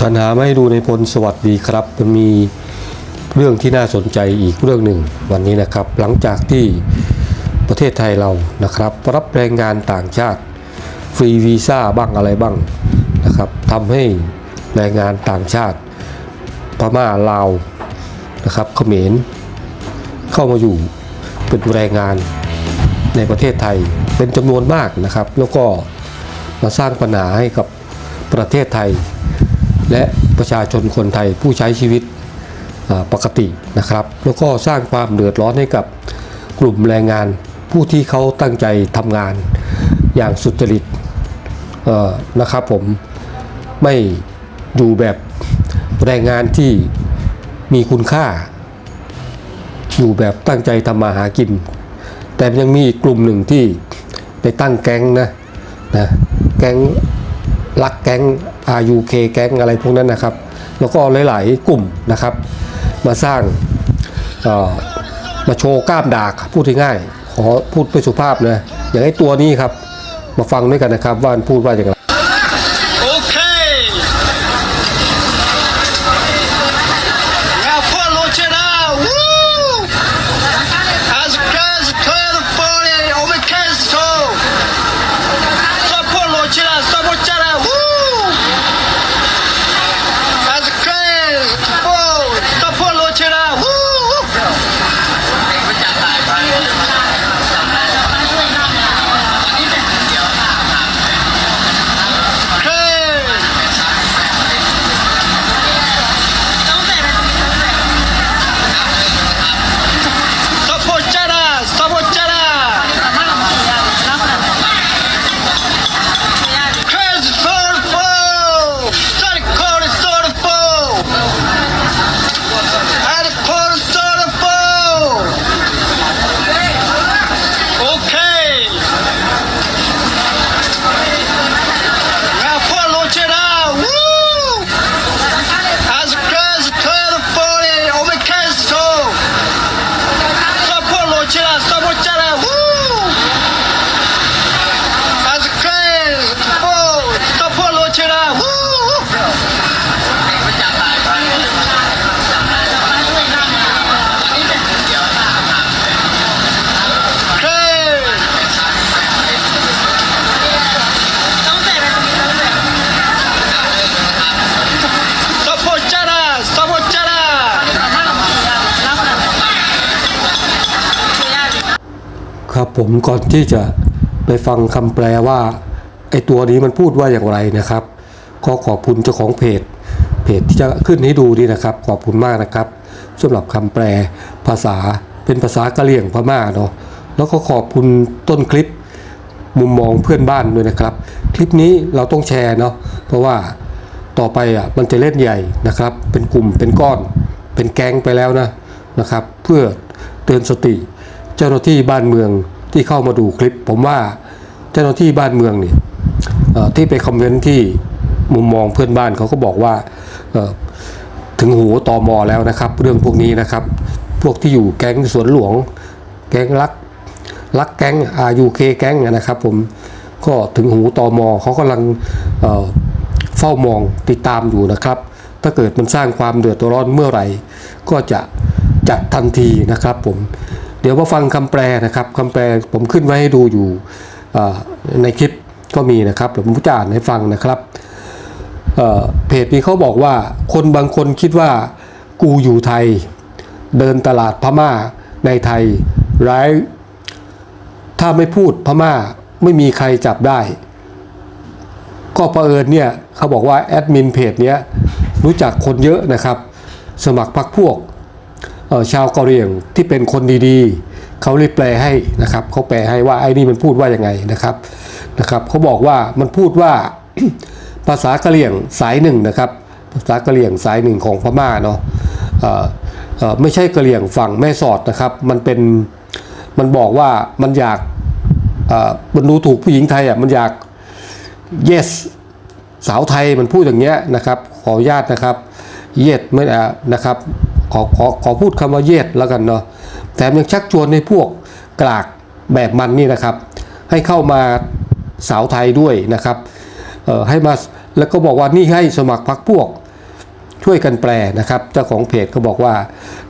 สรรหามาให้ดูในพลสวัสดีครับมันมีเรื่องที่น่าสนใจอีกเรื่องหนึ่งวันนี้นะครับ หลังจากที่ประเทศไทยเรานะครับ รับแรงงานต่างชาติ ฟรีวีซ่าบ้างอะไรบ้างนะครับทำให้แรงงานต่างชาติพม่าลาวนะครับเขมรเข้ามาอยู่เป็นแรงงานในประเทศไทยเป็นจำนวนมากนะครับ แล้วก็มาสร้างปัญหาให้กับประเทศไทย และประชาชนคนไทยผู้ใช้ชีวิตปกตินะครับ แล้วก็สร้างความเดือดร้อนให้กับกลุ่มแรงงานผู้ที่เขาตั้งใจทำงานอย่างสุจริตนะครับผมไม่อยู่แบบแรงงานที่มีคุณค่า อยู่แบบตั้งใจทำมาหากิน แต่ยังมีอีกกลุ่มหนึ่งที่ไปตั้งแก๊งนะนะแก๊ง รักแก๊ง RUK แก๊งอะไรพวกนั้นนะครับ แล้วก็หลาย ๆ กลุ่มนะครับ มาสร้างมาโชว์กล้ามดากพูดง่ายๆขอพูดไปสุภาพนะอย่างไอ้ตัวนี้ครับ มาฟังด้วยกันนะครับว่าพูดว่าอย่างไร ผมก่อนที่จะไปฟังคำแปลว่าไอ้ตัวนี้มันพูดว่าอย่างไรนะครับก็ขอบคุณเจ้าของเพจ เพจที่จะขึ้นให้ดูนี่นะครับ ขอบคุณมากนะครับสำหรับคำแปลภาษาเป็นภาษากะเหรี่ยงพม่าเนาะแล้วก็ขอบคุณต้นคลิป มุมมองเพื่อนบ้านด้วยนะครับ คลิปนี้เราต้องแชร์เนาะเพราะว่าต่อไปอะมันจะเล่นใหญ่นะครับ เป็นกลุ่มเป็นก้อน เป็นแก๊งไปแล้วนะนะครับ เพื่อเตือนสติ เจ้าหน้าที่บ้านเมือง ที่เข้ามาดูคลิป ผมว่าเจ้าหน้าที่บ้านเมืองนี่เอ่อที่ไปคอมเมนต์ที่มุมมองเพื่อนบ้านเขาก็บอกว่าถึงหูตอมอแล้วนะครับ เรื่องพวกนี้นะครับ พวกที่อยู่แก๊งสวนหลวง แก๊งรักรักแก๊ง RUK แก๊งนะครับผมก็ถึงหูตอมอเขากำลังเเฝ้ามองติดตามอยู่นะครับ ถ้าเกิดมันสร้างความเดือดร้อนเมื่อไหร่ ก็จะจัดทันทีนะครับผม ดี๋ยวมาฟังคำแปลนะครับคำแปลผมขึ้นไว้ให้ดูอยู่ในคลิปก็มีนะครับเดี๋ยวผมจะอ่านให้ฟังนะครับเเพจนี้เขาบอกว่าคนบางคนคิดว่ากูอยู่ไทย เดินตลาดพม่าในไทยร้ายถ้าไม่พูดพม่าไม่มีใครจับได้ ก็เผอิญเนี่ยเขาบอกว่าแอดมินเพจเนี้ยรู้จักคนเยอะนะครับ สมัครพักพวก ชาวกะเหรี่ยงที่เป็นคนดีๆ เขาเลยแปลให้นะครับเขาแปลให้ว่าไอ้นี่มันพูดว่ายังไงนะครับนะครับเขาบอกว่ามันพูดว่าภาษากะเหรี่ยงสายหนึ่งนะครับ ภาษากะเหรี่ยงสายหนึ่งของพม่าเนาะไม่ใช่กะเหรี่ยงฝั่งแม่สอดนะครับ มันเป็นมันบอกว่ามันอยากมันดูถูกผู้หญิงไทยอะมันอยาก yes สาวไทยมันพูดอย่างเงี้ยนะครับ ขออนุญาตนะครับเย็ดไม่อะนะครับ ขอขอขอพูดคำว่าเยดแล้วกันเนาะแถมยังชักชวนในพวกกลากแบบมันนี่นะครับ ให้เข้ามาสาวไทยด้วยนะครับให้มาแล้วก็บอกว่านี่ให้สมัครพรรคพวกช่วยกันแปลนะครับ เจ้าของเพจเขาบอกว่า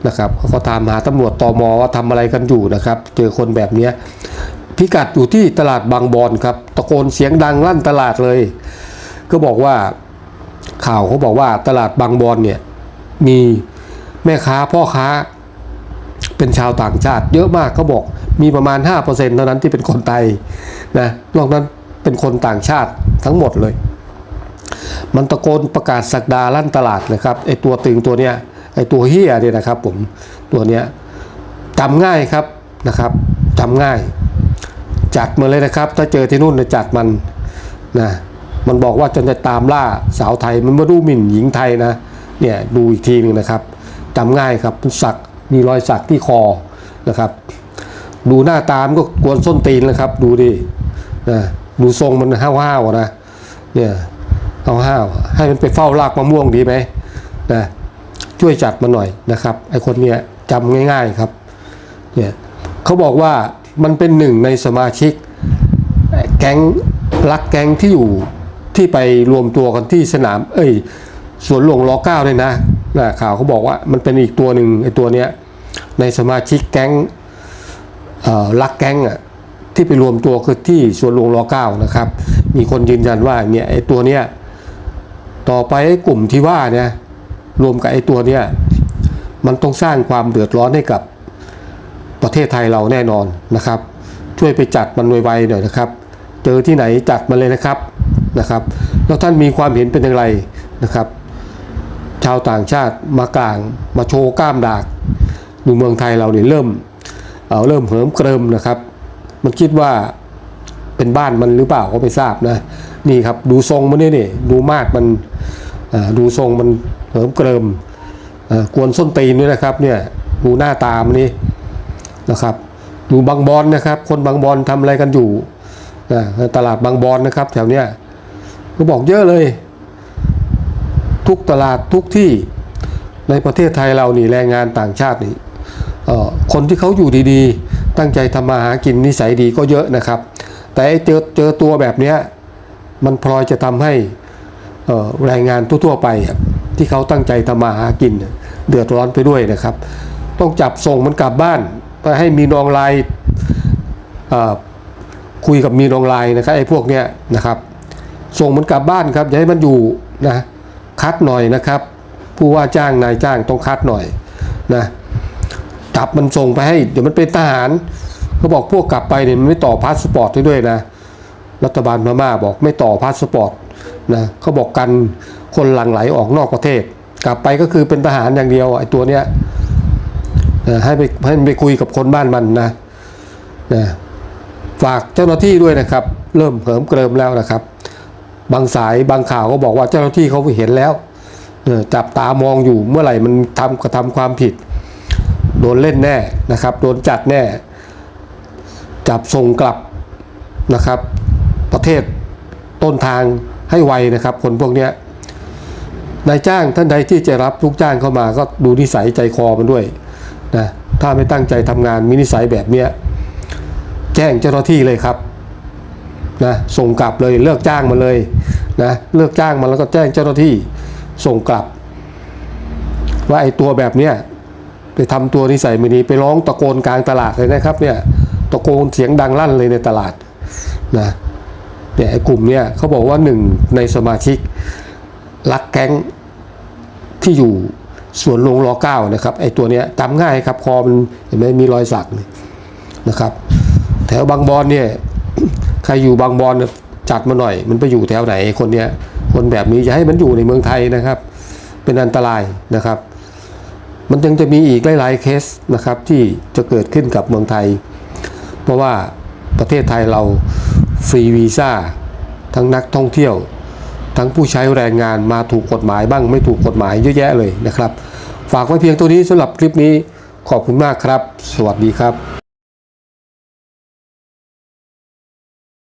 นะครับเขาตามหาตำรวจตอมว่าทำอะไรกันอยู่นะครับ เจอคนแบบนี้พิกัดอยู่ที่ตลาดบางบอนครับ ตะโกนเสียงดังลั่นตลาดเลย ก็บอกว่าข่าวเขาบอกว่าตลาดบางบอนเนี่ยมี แม่ค้าพ่อค้า เป็นชาวต่างชาติ เยอะมากเขาบอกมีประมาณ 5%เท่านั้นที่เป็นคนไทยนะนอกนั้นเป็นคนต่างชาติทั้งหมดเลย มันตะโกนประกาศสักดาลั่นตลาดนะครับไอตัวตึงตัวเนี้ยไอตัวเฮียเนี่ยนะครับผมตัวเนี้ยจำง่ายครับนะครับจำง่าย จัดมาเลยนะครับ ถ้าเจอที่นู่นเนี่ยจัดมันนะมันบอกว่าจะจะตามล่าสาวไทยมันมาดูหมิ่นหญิงไทยนะเนี่ยดูอีกทีหนึ่งนะครับ จำง่ายครับสักมีรอยสักที่คอนะครับ ดูหน้าตามก็กวนส้นตีนเลยครับ ดูดินะดูทรงมันห้าวๆนะเนี่ยห้าวๆให้มันไปเฝ้ารากมะม่วงดีไหมนะช่วยจัดมาหน่อยนะครับไอคนเนี้ยจำง่าย ๆครับเนี่ยเขาบอกว่ามันเป็นหนึ่งในสมาชิกแก๊งรักแก๊งที่อยู่ที่ไปรวมตัวกันที่สนาม เอ้ยสวนหลวงรอเก้าเลยนะ นะข่าวเขาบอกว่ามันเป็นอีกตัวหนึ่งไอ้ตัวเนี้ยในสมาชิกแก๊งเอ่อรักแก๊งอะที่ไปรวมตัวคือที่สวนหลวงรอเก้านะครับ มีคนยืนยันว่าเนี่ยไอ้ตัวเนี้ยต่อไปไอ้กลุ่มที่ว่าเนี่ยรวมกับไอ้ตัวเนี้ยมันต้องสร้างความเดือดร้อนให้กับประเทศไทยเราแน่นอนนะครับ ช่วยไปจัดมันไวๆหน่อยนะครับ เจอที่ไหนจัดมาเลยนะครับนะครับ แล้วท่านมีความเห็นเป็นอย่างไรนะครับ ชาวต่างชาติมากลาง มาโชว์กล้ามดากดูเมืองไทยเราเนี่ยเริ่มเอ่อเริ่มเหิมเกริมนะครับ มันคิดว่าเป็นบ้านมันหรือเปล่าก็ไม่ทราบนะนี่ครับดูทรงมันนี่นี่ดูมาดมันดูทรงมันเหิมเกริมกวนส้นตีนด้วยนะครับเนี่ยดูหน้าตามนนี่นะครับอยู่บางบอนนะครับ คนบางบอนทำอะไรกันอยู่นะตลาดบางบอนนะครับ แถวเนี้ยก็บอกเยอะเลย ทุกตลาดทุกที่ในประเทศไทยเรานี่แรงงานต่างชาตินี่คนที่เขาอยู่ดีๆ ตั้งใจทำมาหากินนิสัยดีก็เยอะนะครับ แต่เจอเจอตัวแบบเนี้ยมันพลอยจะทำให้แรงงานทั่วๆไปที่เขาตั้งใจทำมาหากิน เดือดร้อนไปด้วยนะครับ ต้องจับส่งมันกลับบ้านไปให้มีนองลายคุยกับมีนองลายนะครับไอ้พวกเนี้ยนะครับ ส่งมันกลับบ้านครับอย่าให้มันอยู่นะ คัดหน่อยนะครับ ผู้ว่าจ้างนายจ้างต้องคัดหน่อยนะจับมันส่งไปให้ เดี๋ยวมันเป็นทหารเขาบอกพวกกลับไปเนี่ยมันไม่ต่อพาสปอร์ตด้วยนะ รัฐบาลพม่าบอกไม่ต่อพาสปอร์ตนะเขาบอกกันคนหลั่งไหลออกนอกประเทศ กลับไปก็คือเป็นทหารอย่างเดียวไอ้ตัวเนี้ยให้ไปให้มันไปคุยกับคนบ้านมันนะนะฝากเจ้าหน้าที่ด้วยนะครับ เริ่มเหิมเกริมแล้วนะครับ บางสายบางข่าวก็บอกว่าเจ้าหน้าที่เขาเห็นแล้วจับตามองอยู่เมื่อไหร่มันทำกระทำความผิด โดนเล่นแน่นะครับ โดนจัดแน่ จับส่งกลับนะครับ ประเทศต้นทางให้ไวนะครับ คนพวกนี้นายจ้างท่านใดที่จะรับลูกจ้างเข้ามาก็ดูนิสัยใจคอมันด้วยนะถ้าไม่ตั้งใจทำงานมีนิสัยแบบเนี้ยแจ้งเจ้าหน้าที่เลยครับ นะส่งกลับเลยเลิกจ้างมาเลยนะเลิกจ้างมาแล้วก็แจ้งเจ้าหน้าที่ส่งกลับ ว่าไอ้ตัวแบบเนี้ยไปทำตัวนิสัยไม่ดีไปร้องตะโกนกลางตลาดเลยนะครับเนี่ยตะโกนเสียงดังลั่นเลยในตลาดนะเนี่ยไอ้กลุ่มเนี้ยเขาบอกว่าหนึ่งในสมาชิกรักแก๊งที่อยู่สวนลงรอเก้านะครับไอตัวเนี้ยจำง่ายครับคอมันเห็นไหมมีรอยสักนี่นะครับ แถวบางบอนเนี่ย ใครอยู่บางบอนจัดมาหน่อย มันไปอยู่แถวไหนคนเนี้ยคนแบบนี้อย่าให้มันอยู่ในเมืองไทยนะครับ เป็นอันตรายนะครับ มันยังจะมีอีกหลายๆเคสนะครับที่จะเกิดขึ้นกับเมืองไทย เพราะว่าประเทศไทยเราฟรีวีซ่าทั้งนักท่องเที่ยว ทั้งผู้ใช้แรงงานมาถูกกฎหมายบ้างไม่ถูกกฎหมายเยอะแยะเลยนะครับ ฝากไว้เพียงตัวนี้สำหรับคลิปนี้ขอบคุณมากครับ สวัสดีครับ